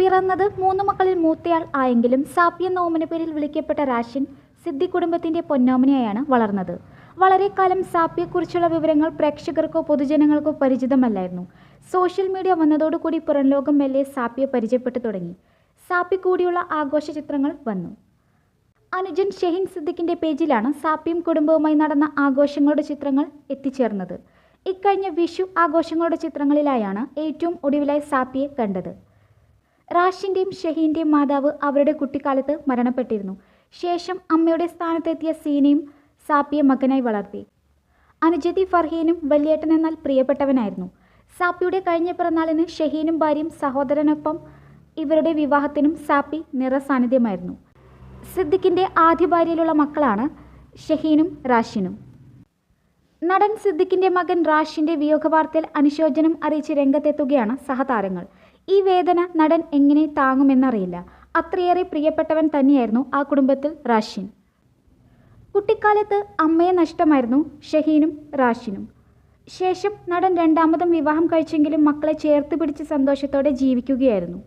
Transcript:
പിറന്നത് മൂന്ന് മക്കളിൽ മൂത്തയാൾ ആയെങ്കിലും സാപ്പി എന്ന ഓമന പേരിൽ വിളിക്കപ്പെട്ട റാഷിൻ സിദ്ധി കുടുംബത്തിന്റെ പൊന്നോമനയായാണ് വളർന്നത്. വളരെ കാലം സാപ്പിയെക്കുറിച്ചുള്ള വിവരങ്ങൾ പ്രേക്ഷകർക്കോ പൊതുജനങ്ങൾക്കോ പരിചിതമല്ലായിരുന്നു. സോഷ്യൽ മീഡിയ വന്നതോടുകൂടി പുറംലോകം മെല്ലെ സാപ്പിയെ പരിചയപ്പെട്ടു തുടങ്ങി. സാപ്പി കൂടിയുള്ള ആഘോഷ ചിത്രങ്ങൾ വന്നു. അനുജൻ ഷെഹിൻ സിദ്ദിഖിന്റെ പേജിലാണ് സാപ്പിയും കുടുംബവുമായി നടന്ന ആഘോഷങ്ങളുടെ ചിത്രങ്ങൾ എത്തിച്ചേർന്നത്. ഇക്കഴിഞ്ഞ വിഷു ആഘോഷങ്ങളുടെ ചിത്രങ്ങളിലായാണ് ഏറ്റവും ഒടുവിലായി സാപ്പിയെ കണ്ടത്. റാഷിന്റെയും ഷഹീന്റെയും മാതാവ് അവരുടെ കുട്ടിക്കാലത്ത് മരണപ്പെട്ടിരുന്നു. ശേഷം അമ്മയുടെ സ്ഥാനത്തെത്തിയ സീനയും സാപ്പിയെ മകനായി വളർത്തി. അനുജതി ഫർഹീനും വലിയേട്ടൻ എന്നാൽ പ്രിയപ്പെട്ടവനായിരുന്നു. സാപ്പിയുടെ കഴിഞ്ഞ പിറന്നാളിന് ഷഹീനും ഭാര്യയും സഹോദരനൊപ്പം ഇവരുടെ വിവാഹത്തിനും സാപ്പി നിറസാന്നിധ്യമായിരുന്നു. സിദ്ദിഖിന്റെ ആദ്യ ഭാര്യയിലുള്ള മക്കളാണ് ഷഹീനും റാഷിനും. നടൻ സിദ്ദിഖിന്റെ മകൻ റാഷിന്റെ വിയോഗവാർത്തയിൽ അനുശോചനം അറിയിച്ച് രംഗത്തെത്തുകയാണ് സഹതാരങ്ങൾ. ഈ വേദന നടൻ എങ്ങനെ താങ്ങുമെന്നറിയില്ല. അത്രയേറെ പ്രിയപ്പെട്ടവൻ തന്നെയായിരുന്നു ആ കുടുംബത്തിൽ റാഷിൻ. കുട്ടിക്കാലത്ത് അമ്മയെ നഷ്ടമായിരുന്നു ഷഹീനും റാഷിനും. ശേഷം നടൻ രണ്ടാമതും വിവാഹം കഴിച്ചെങ്കിലും മക്കളെ ചേർത്ത് പിടിച്ച് സന്തോഷത്തോടെ ജീവിക്കുകയായിരുന്നു.